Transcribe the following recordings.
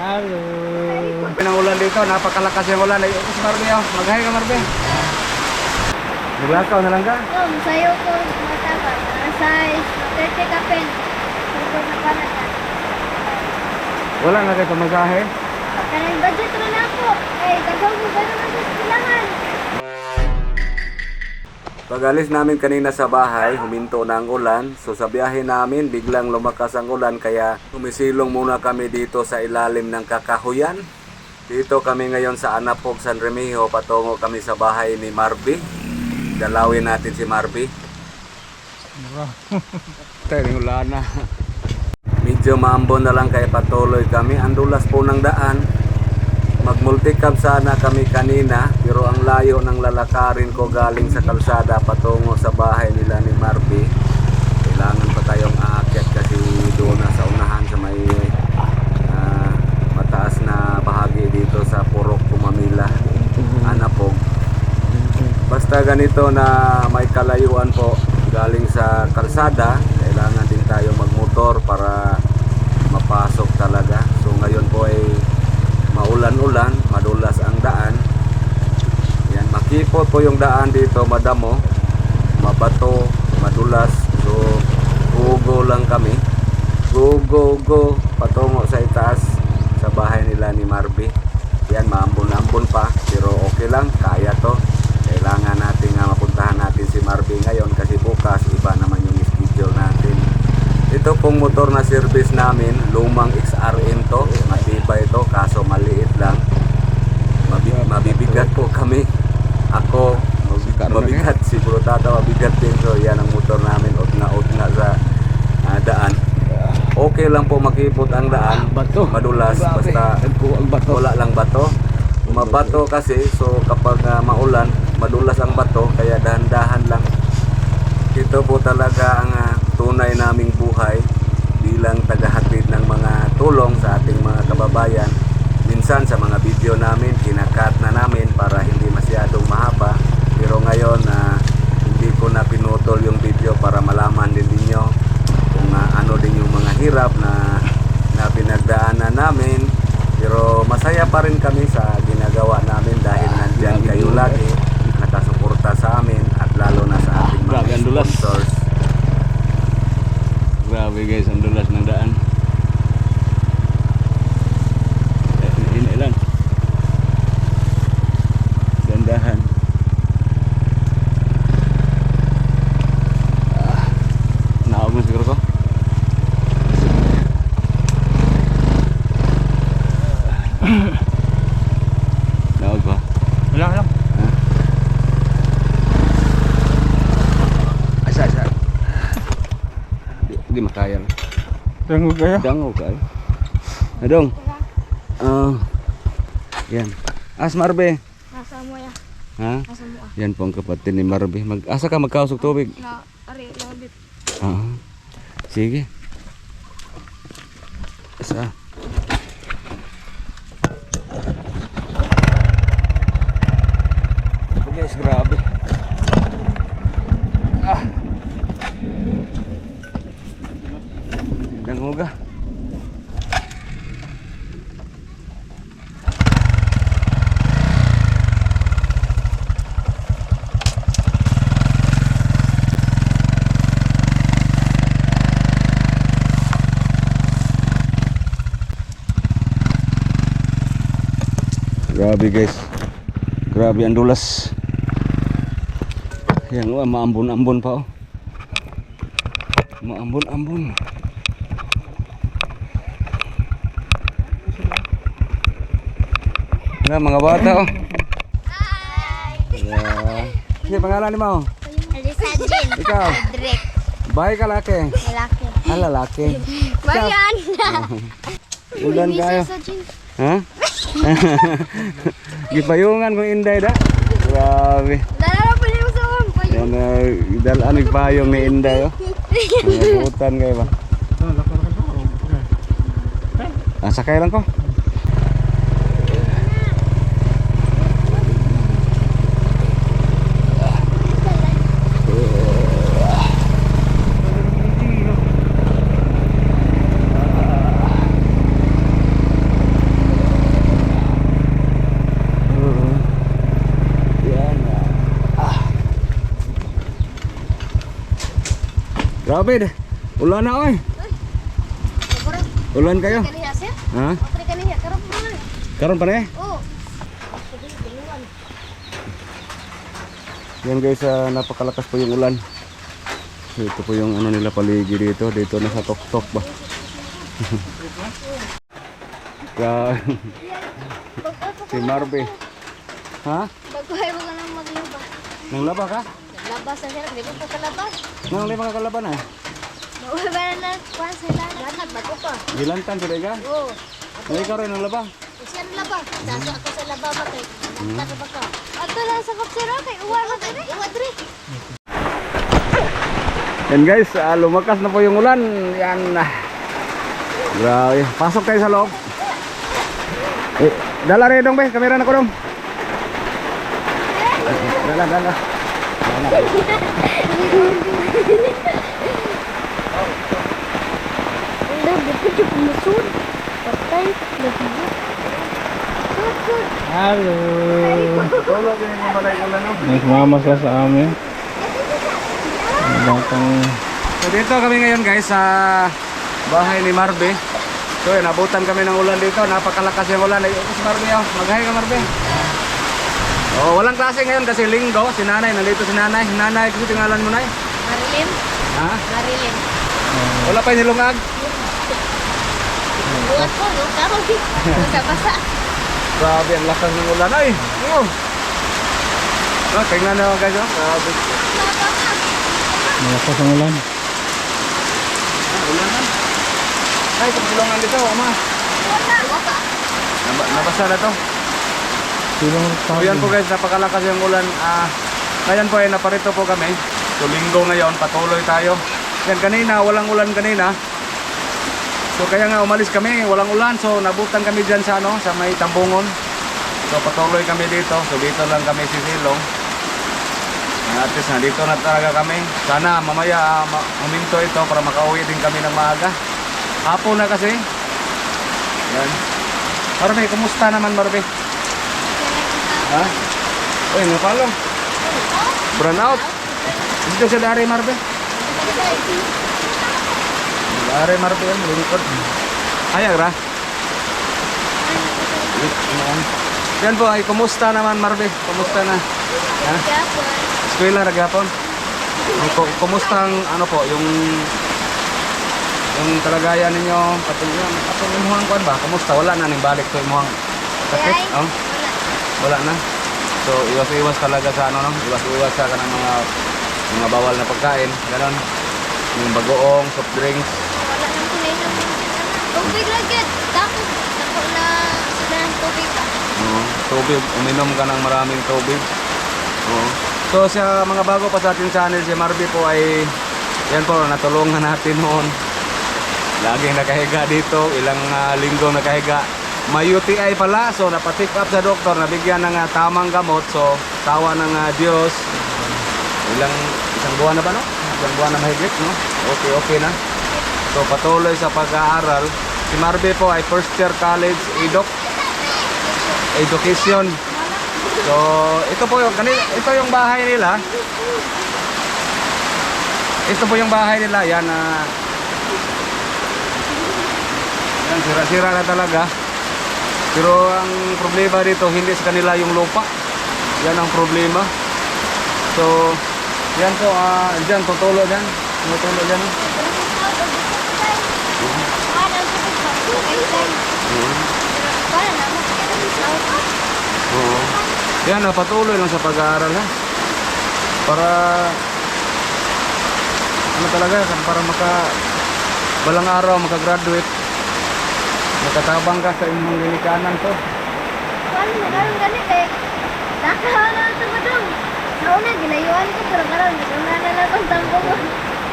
Halo. Ang ulan dito, napakalakas yung ulan. Ay, si Marbe, oh. Mag-hi ka, Marbe. Naglakaw na lang ka? Tom, sa'yo ko mataba. Size 30 ka pen. Ito na para ka. Wala na kayo pamasahe. Kanang budget rin ako. Eh, kagaw mo gano'n na sa silahan. Pag-alis namin kanina sa bahay, huminto na ang ulan. So sa biyahe namin, biglang lumakas ang ulan kaya humisilong muna kami dito sa ilalim ng kakahuyan. Dito kami ngayon sa Anapog, San Remigio. Patungo kami sa bahay ni Marby. Dalawin natin si Marby. Tayo ulan na. Medyo maambon na lang kaya patuloy kami. Andulas po ng daan. Mag-multicab sana kami kanina pero ang layo ng lalakarin ko galing sa kalsada patungo sa bahay nila ni Marby. Kailangan pa tayong aakyat kasi doon na sa unahan sa may ah, mataas na bahagi dito sa Purok Pumamila, Anapog. Basta ganito na may kalayuan po galing sa kalsada, kailangan din tayo magmotor para mapasok talaga. So ngayon po ay maulan-ulan, madulas ang daan. Yan, makipot po yung daan dito, madamo, mabato, madulas. So, go lang kami. Go, go, go, patungo sa itaas sa bahay nila ni Marby. Yan, maambon-ambon pa, pero okay lang, kaya to. Kailangan natin nga mapuntahan natin si Marby ngayon kasi bukas iba naman yung schedule natin. Ito pong motor na service namin, lumang XRM to, matibay to, kaso maliit lang. Mabi- mabibigat po kami. Ako, mabigat, si Bro Tata, mabigat din. So yan ang motor namin, utna-utna sa ah, daan. Okay lang po makipot ang daan, Bato. madulas, basta wala lang bato. Mabato kasi, so kapag ah, maulan, madulas ang bato, kaya dahan-dahan lang. Ito po talaga ang ah, tunay naming buhay bilang tagahatid ng mga tulong sa ating mga kababayan. Minsan sa mga video namin, kinakat na namin para hindi masyadong mahaba. Pero ngayon, na hindi ko na pinutol yung video para malaman din ninyo kung ah, ano din yung mga hirap na, na pinagdaanan namin. Pero masaya pa rin kami sa ginagawa namin dahil nandyan kayo lagi nakasuporta sa amin at lalo na sa ating mga sponsors. Grabe guys, ang dulas ng daan. Eh, ini lang. Gandahan. Ah, naog na siguro ko. Naog ba? Wala lang. Asa, asa. Di, di makaya lang. Tunggu kayo. Dango kay. Adong. Ah. yan. As Marbe. Nasa mo ya. Ha? Nasa mo ah. Yan po ang kapatid ni Marbe. Mag asa ka magkausog tubig? Na, ari, labit. Ah. Sige. Asa? Grabe guys. Grabe ang dulas. Yan oh, maambon-ambon pa oh. Maambon-ambon. Na mga bata oh. Yeah. Sige, pangalan ni mo. Alisa Jin. Ikaw. Drek. Bahay ka laki. Lalaki. Ah, lalaki. Bayan. Ulan kayo. Jin. Gipayungan ko inday da. Grabe. Dala pa niyo sa uwan. Yan na dalaan nagpayong ni Inday oh. Nagutan kayo ba? Ah, sakay lang ko. Grabe. Ulan na oy. Ulan kayo. Ha? Karon pa na eh. Oo. Yan guys, ah, napakalakas po yung ulan. So, ito po yung ano nila paligi dito. Dito na sa tok-tok ba. Kaya, si Marbe. Ha? Baguhay mo ka nang maglaba. Nang laba ka? Labas na sir, di ba po kalabas? Nang laba ka kalaban eh. Mauwi ba na na kuhan sa ilan? Ganag, bago pa. Gilantan sa ka? Oo. Ay, ikaw rin nang laba. Siyan laba. Daso ako sa laba ba kay? Nagtaka ba ka? Ato lang sa kapsiro kay uwan mo diri. Uwan diri. Yan guys, ah, lumakas na po yung ulan. Yan. ah. Grabe. Pasok tayo sa loob. Eh, dala rin dong, be. Kamera na ko dong. Dala, dala. Sud, sud. Hello. Nagsumama sila sa amin. Batang So dito kami ngayon guys sa bahay ni Marbe. So yun, abutan kami ng ulan dito. Napakalakas yung ulan. Ay, ito si Marbe oh. Mag-hi ka Marbe. Oh, walang klase ngayon kasi linggo. Si nanay, nandito si nanay. Nanay, kasi tingalan mo nay. Marilim, Ha? marilim. Wala pa yung nilungag. Buat ko, no? Karo, basa-basa. Grabe, ang lakas ng ulan ay. Oh. Oh, tingnan nyo guys oh. Grabe. malakas ang ulan. Ah, ulan na. Ay, pagsilungan dito, ama. Naba- Nabasa na to. Silang So yan po guys, napakalakas yung ulan. Ah, ngayon po ay naparito po kami. So linggo ngayon, patuloy tayo. Yan kanina, walang ulan kanina. So kaya nga umalis kami, walang ulan. So nabutan kami dyan sa ano, sa may tambungon. So patuloy kami dito. So dito lang kami sisilong. At least nandito na talaga kami. Sana mamaya uh, huminto ito para makauwi din kami ng maaga. Hapon na kasi. Yan. Marbe, kumusta naman Marbe? Ha? Uy, napalo. Brown out. Dito sa Dari Marbe. Dari Marbe yan, lingkod. Ayag ra. Yan po, ay kumusta naman Marbe? Kumusta na? Ha? Eskwela na gapon. Kumusta ang ano po, yung yung kalagayan ninyo katong yun, katong imuhang kuan ba? Kumusta? Wala na ning balik to imuhang sakit? Oh? Wala na. So iwas-iwas talaga sa ano no? Iwas-iwas sa kanang mga mga bawal na pagkain, ganon. Yung bagoong, soft drinks. Wala nang kulay minsan. Tubig lagi. Dako. Dako na sila ng tubig ba? Oo, tubig, uminom ka ng maraming tubig. Oo. So sa mga bago pa sa ating channel, si Marby po ay yan po, natulungan natin noon. Laging nakahiga dito, ilang ah, linggo nakahiga. May UTI pala, so napatik up sa doktor, nabigyan ng ah, tamang gamot. So tawa ng ah, Diyos. Ilang, isang buwan na ba no? Isang buwan na mahigit, no? Okay, okay na. So patuloy sa pag-aaral. Si Marby po ay first year college, EDOC education. So, ito po yung kanila, ito yung bahay nila. Ito po yung bahay nila, yan na yan sira-sira na talaga. Pero ang problema dito hindi sa kanila yung lupa. Yan ang problema. So, yan po ah diyan tutulo diyan. Tutulo diyan. Oo. Yan, ah, patuloy lang sa pag-aaral. Para ano talaga, para maka balang araw makagraduate. Makatabang ka sa inyong lilikanan to. Paano na karon gani kay nakahala sa madong. Nauna ginayuan ko pero karon naguna na lang ang tangko ko.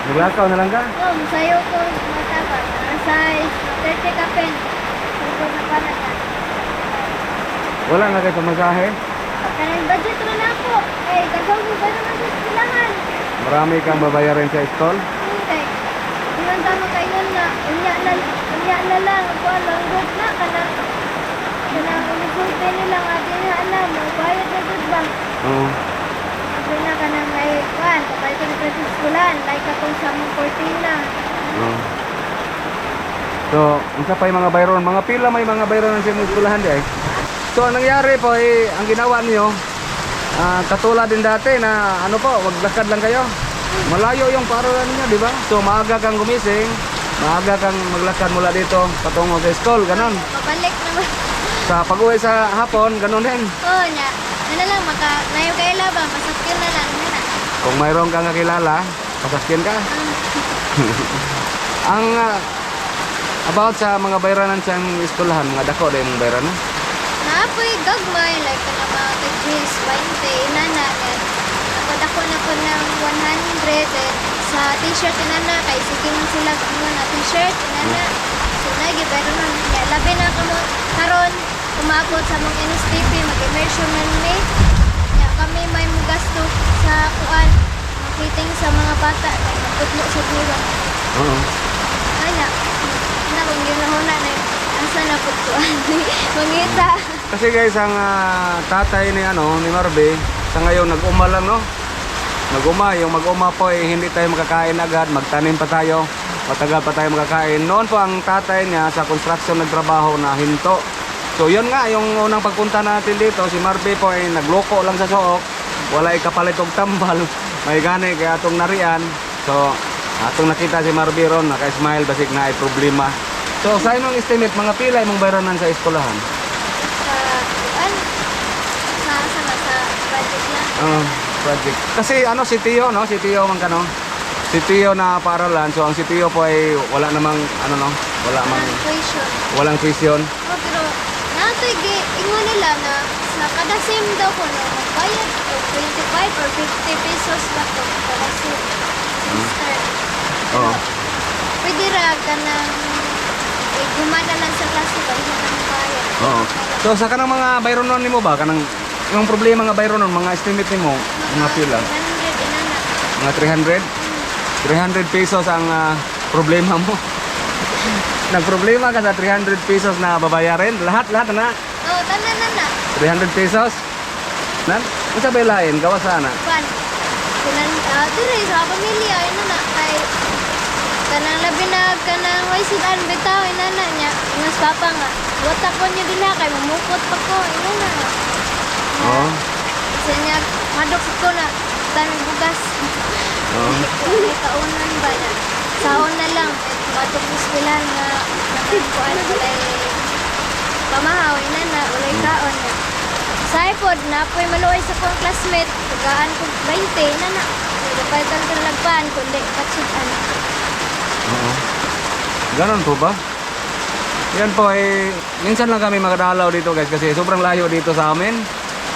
Naglakaw na lang ka. Oh, sayo ko mataba. Size 30 ka pen. Ito na para ka. Wala na kayo pamasahe. Kanang budget rin na po. Eh, gagawin ko ba naman sa silangan? Marami kang babayarin sa stall. Okay. Iwan tama kayo na. Unya na, unya na lang. Ako lang good na. Kanang, kanang unisulpe nila nga. Di na alam. Bayad na good ba? Oo. labi na ka nang may kuan, kapag ito na sa eskulan, like atong sa mong cortina. Oh. So, unsa pa yung mga bayron? Mga pila may mga bayron sa imong eskwelahan di ay. So, ang nangyari po ay ang ginawa niyo ah, katulad din dati na ano po, maglakad lang kayo. Malayo yung paralan niyo, di ba? So, maaga kang gumising, maaga kang maglakad mula dito patungo sa school, ganon. Pabalik naman. Sa pag-uwi sa hapon, ganon din. Oo niya. Ano lang, maka, nayo kayo labang, pasakyan na lang. Ano na. Kung mayroon kang kakilala, pasakyan ka. ang ah, about sa mga bayranan sa eskwelahan, mga dako din yung bayranan. Naapoy gagmay, like na mga kagis, 20, inana. Yan. Napadako na po ng 100 eh, sa t-shirt inana. Kay sige man sila ano na t-shirt inana. So nagi pero nun, ya, labi na kamo karon umabot sa mong NSTP, mag-immersion na ni. Ya, kami may mugasto sa kuan, makiting sa mga bata, kay mapudlo sa duro. Oo. Ana, na kung ginahuna na asa na po kuan. Mangita. Kasi guys, ang ah, tatay ni ano ni Marbe, sa ngayon nag-uma no. Nag-uma, yung mag-uma po eh, hindi tayo makakain agad, magtanim pa tayo. Matagal pa tayo makakain. Noon po ang tatay niya sa construction nagtrabaho na hinto. So yun nga, yung unang pagpunta natin dito, si Marbe po ay nagloko lang sa sook. Wala ikapalit og tambal. May gani kaya atong narian. So atong nakita si Marbe ron, naka-smile basig na ay problema. So sa imong estimate, mga pila imong bayranan sa eskwelahan? sa kuan sa sa sa project lang. Um, project. Kasi ano si Tio no, si Tio man kano. Si Tio na paaralan. So ang si Tio po ay wala namang ano no, wala mang Ang tuition. walang tuition. Oh, pero natoy gi ingon nila na sa kada sim daw ko no magbayad ko 25 or 50 pesos ba to kada sim. Oo. Pwede ra ka nang eh, gumana lang sa klase ba nang bayad. Oo. So sa kanang mga bayronon nimo ba kanang yung problema nga bayronon mga estimate nimo mga pila 100 inana. mga 300 300 pesos ang ah, problema mo. Nagproblema ka sa 300 pesos na babayarin. Lahat lahat na Oh, tanan na na. 300 pesos. Nan, unsa ba lain gawa sana? Kwan. Kunan uh, dire sa pamilya ino na kay kanang labi na kanang way sidan bitaw ina na niya. Ingas papa nga. Wata ko niya dila kay mamukot pa ko ino na. Oo. Sa niya madok ko na tan bugas. Oo. Kung kaunan ba na. Saon na lang batok hospital nga nakakuan walay pamahaw ina na walay kaon na. Sa iPod na apoy maluoy sa kong classmate, tagaan ko 20 na na. Napalitan ko na lagpan, kundi patsutan. Oo. Ganon po ba? Yan po eh, minsan lang kami makadalaw dito guys kasi sobrang layo dito sa amin.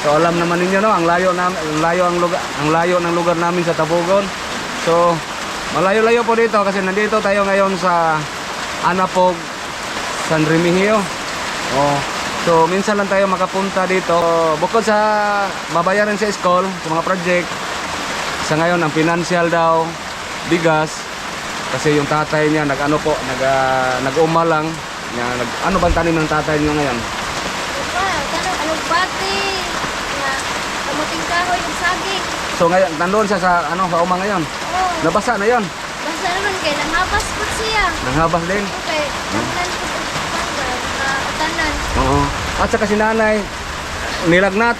So alam naman ninyo no, ang layo nam ang layo ang lugar ang layo ng lugar namin sa Tabugon. So malayo-layo po dito kasi nandito tayo ngayon sa Anapog San Remigio. Oh. So minsan lang tayo makapunta dito. Bukod sa babayaran sa school, sa mga project, sa ngayon ang financial daw, bigas, kasi yung tatay niya nag ano po, nag ah, nag-uma lang. Niya, nag, ano bang tanim ng tatay niya ngayon? Wow, tanong, anong bati? Na, kahoy yung saging. So ngayon, nandoon siya sa ano, sa uma ngayon. Oh, Nabasa na yon. basta naman kay nanghabas po siya. Nanghabas din. Okay, tanan ko po na tanan. Oo. At saka si nanay, nilagnat.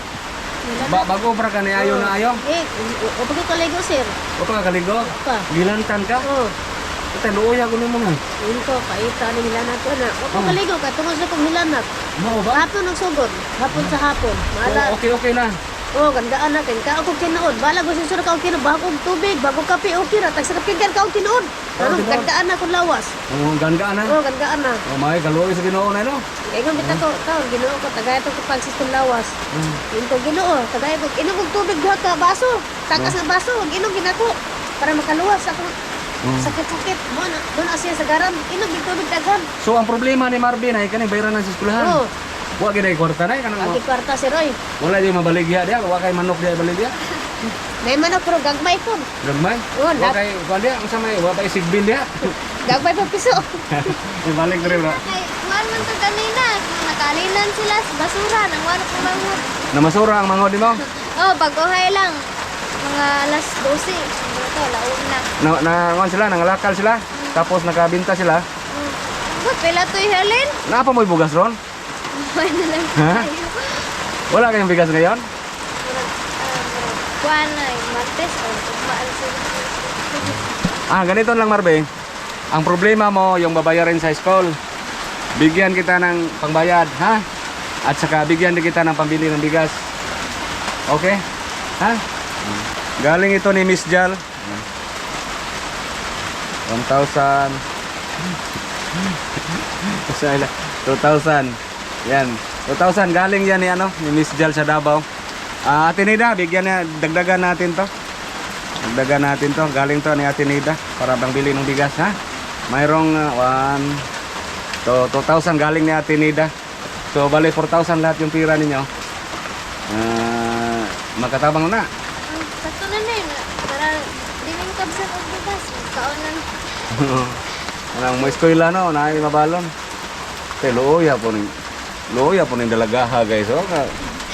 Ba bago para ka ni ayo na ayo. Eh, o pag kaligo sir. O pa kaligo. Pa. Gilantan ka. Oh, Ito luya ko nimo man. yun ko, kaita ni hilanat ko na. O pag kaligo ka, tungkol sa kong hilanat. Mo ba? Hapon ang sugod. Hapon sa hapon. Maala. Okay okay na. Oh, gandaan na kay ka ako kinood. Bala gusto sura ka og kinood bago og tubig, bago kape okay ra. Tag sa kapinggan ka og. Ano tinuod. gandaan na kun lawas. Oh, ganda na. Oh, gandaan na. Oh, may kaluoy sa Ginoo na no. Kaya nga bita ko, taon Ginoo ko tagay to kapag sistem lawas. Yun ko Ginoo, tagay ko inom og tubig diha ka baso. Takas nga baso, og inom ginako para makaluwas ako. Sakit-sakit mo na, doon asiya sa garam, inom og tubig daghan. So ang problema ni Marvin ay kaning bayaran sa eskwelahan. Oh, Wa gid ay kwarta na kanang Agi kwarta si Roy. wala di mabaligya dia, wa kay manok dia baligya. May manok pero gagmay ko. Gagmay. Oh, Wa kay kuan dia, unsa may wa kay sigbin dia. Gagmay pa piso. Ibalik diri ra. Kay, kuhan man to kanina. Nakalinan sila sa basura. Nang wala ko manghod. Namasura ang mangod nimo. Oh, pag-uhay lang. mga alas 12. Siguro to, launa. Na, na, ano sila, nangalakal sila. Tapos nakabinta sila. Ba't pala to'y halin? Napa mo'y bugas ron? Wala na lang Ha? tayo. Wala kayong bigas ngayon? Ah, kuwan na, eh, Martes o. Ah, ganito lang Marbe. Ang problema mo, yung babayarin sa school. Bigyan kita ng pangbayad, ha? At saka bigyan din kita ng pambili ng bigas. Okay? Ha? Galing ito ni Miss Jal. 1,000. Isa 2,000. Yan. 2,000 galing yan ni ano, ni Miss Jal sa Davao. Ah, Ate Nida, bigyan na dagdagan natin 'to. Dagdagan natin 'to. Galing 'to ni Ate Nida para bang bili ng bigas, ha? Mayroong 1 to 2,000 galing ni Ate Nida. So bali 4,000 lahat yung pira ninyo. Ah, magkatabang na. Sakto na na. Para di mo kabsan og bugas. Kaon na. Anong mo eskwela no, naay mabalon. Te looya po ning looya po ning dalagaha guys. O ka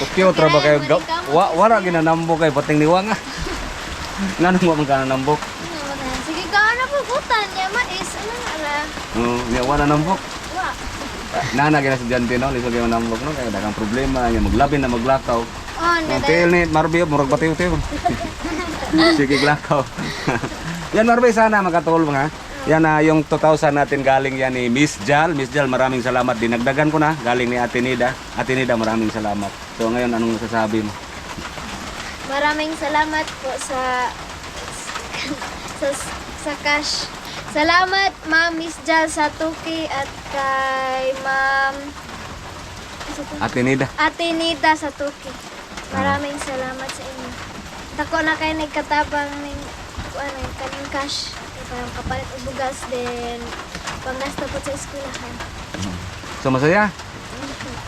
Tukyo tra ba kayo ga- wa, wala ginanambo kay pating niwa nga. Nganong mo man ka nambok? Na? Sige, na po. Butan niya mais. Ano na ala? Oh, niya wala nambok. Wa. Nana gina estudyante no, lisod kayo nambok no kay dagang problema, nya maglabin na maglakaw. Oh, Ang na tail ni Marby murag batiw-tiw. Sige glakaw. yan Marby sana makatulong ha. Yan na yung 2,000 natin galing yan ni Miss Jal. Miss Jal, maraming salamat. Dinagdagan ko na. Galing ni Ate Nida. Ate Nida, maraming salamat. So ngayon, anong masasabi mo? Maraming salamat po sa sa, sa cash. Salamat Ma'am Miss Jal sa Tuki at kay Ma'am Ano to? Ate Nida. Ate Nita sa Tuki. Maraming salamat sa inyo. Tako na kayo nagkatabang ng ano, kaning cash. Parang kapalit og bugas din. Pangasta po sa eskwelahan. So masaya?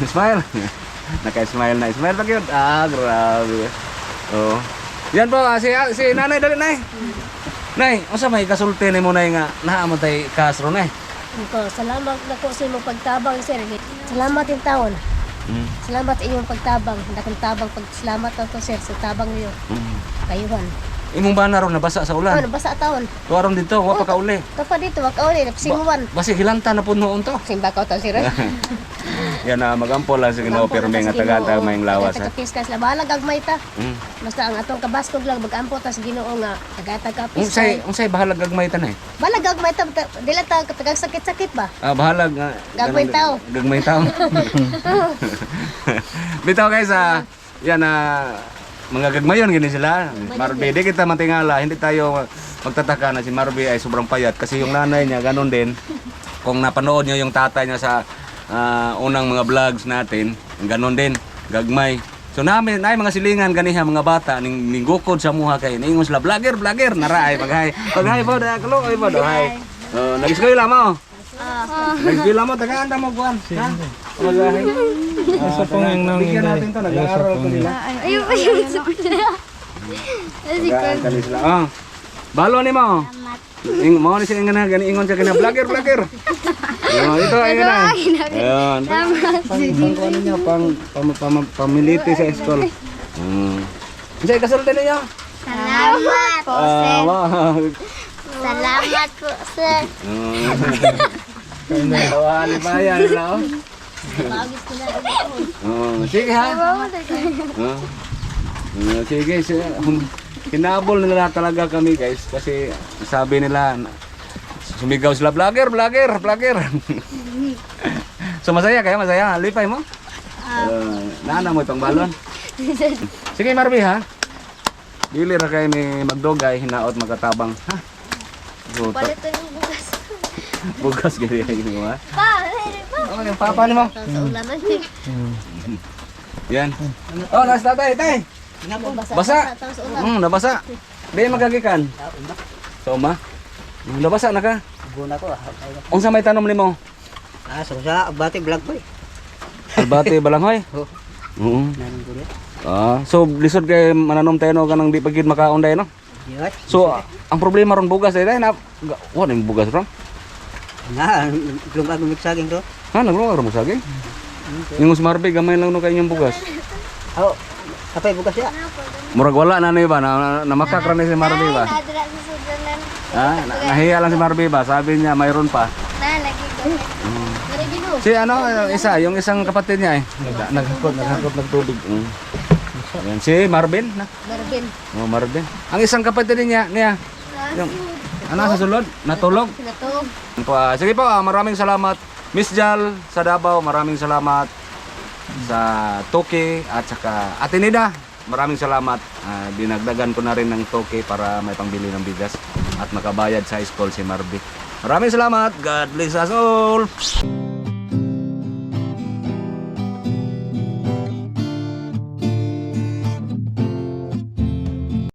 Smile. Naka-smile na. Smile pa yun. Ah, grabe. Oh. Yan po, ah, si, si nanay, dali nay. Nay, unsa may kasulti ni mo nay nga naamo tay kasro nay? Ito, salamat na po sa imong pagtabang, sir. Salamat yung taon. Mm. Salamat sa inyong pagtabang. Dakang tabang pagsalamat na to, sir, sa tabang niyo. Mm. Kayuhan. Imong bana ron nabasa sa Oh, ulan. nabasa taon. Tuwaron dito, wa pa ka uli. Kapa dito, wag uli, napsinguan. Basi hilanta na po noon to. Simba ko to, sir. Yan na magampol lang sa Ginoo pero may nga taga taga may lawas ha. Taga-piskas lang. Bahala gagmay ta. Mm. Basta ang atong kabaskog lang, mag-ampo ta sa ginoo nga. Taga-taga Unsay piskay. unsay bahalag gagmay tanay? Bahala gagmay ta. ta- Dila ta, tagang sakit-sakit ba? Ah, bahalag nga Gagmay tao. Gagmay tao. Bitaw guys ah, yan na mga gagmayon gini sila. Marbe, di kita mantingala, hindi tayo magtataka na si Marbe ay sobrang payat kasi yung nanay niya ganun din. Kung napanood niyo yung tatay niya sa ah, unang mga vlogs natin, ganun din, gagmay. So namin ay mga silingan ganiha mga bata ning ninggukod sa muha kay ningon sila vlogger vlogger nara ay paghay paghay po da kalo ay po hay oh nag-eskwela mo nag-eskwela mo tagaan ta mo kuan ha? paghay Isa pong yung nang bigyan natin to nag-aaral ko nila Ayun, sa pila. tagaan kami sila. Ah balo ni mo. Ing mo ni sing nga gani ingon sa kina vlogger vlogger. Oh, ito ay na. Ayun. Pang pang ano niya pang pam, pam, pamiliti sa school. Hmm. Say kasulti niyo. Salamat po, Ah, wow. Salamat po, sir. Tawali pa yan, no? Oh, sige ha. Oh. Sige, sige. Hinabol nila talaga kami guys kasi sabi nila sumigaw sila vlogger, vlogger, vlogger. so masaya kayo, masaya. Lipay mo? Uh, nana mo itong balon. Sige Marby ha. Dili ra kayo ni magdogay, hinaot magkatabang. Ha? Buta. Bugas. Gani mo ha. Pa. Oh, yung papa ni mo. Sa ulan na siya. Yan. Oh, nas tatay, tay. Basa. Hmm, nabasa. Di magagikan. So ma. Hmm, Nabasa na ka. Guna ko ah. Unsa may tanom nimo? Ah, so sa bati vlog ko eh. Albate balanghoy. Oo. Oo. Rin. Ah, so lisod kay mananom tayo no kanang di pagid makaon day no. So ang problema ron bugas day na wa ning bugas ron. Nga, belum ako miksaging to. Ha, naglungar mo saging. Yung Marbe gamay lang no kay inyong bugas. Oh, Apay bukas siya. Ano po? ganun. Murag wala na ni ba? Na, na, ra ni si Marby ba? Ha? Na, nahiya lang si Marby ba? Sabi niya mayroon pa. Na, lagi ko. Dari gino. Si ano, yung isa, yung isang kapatid niya eh. Nag- Naghakot, naghakot ng tubig. Mm. Yan, si Marvin. Na. Darben. Oh, Marvin. Ang isang kapatid niya, niya. Yung, ano sa sulod? Natulog. Natog. Pa, sige po, ah, maraming salamat. Miss Jal sa Davao, maraming salamat sa Toki at saka Atenida. Maraming salamat. Ah, dinagdagan ko na rin ng Toki para may pangbili ng bigas at makabayad sa school si Marby. Maraming salamat. God bless us all.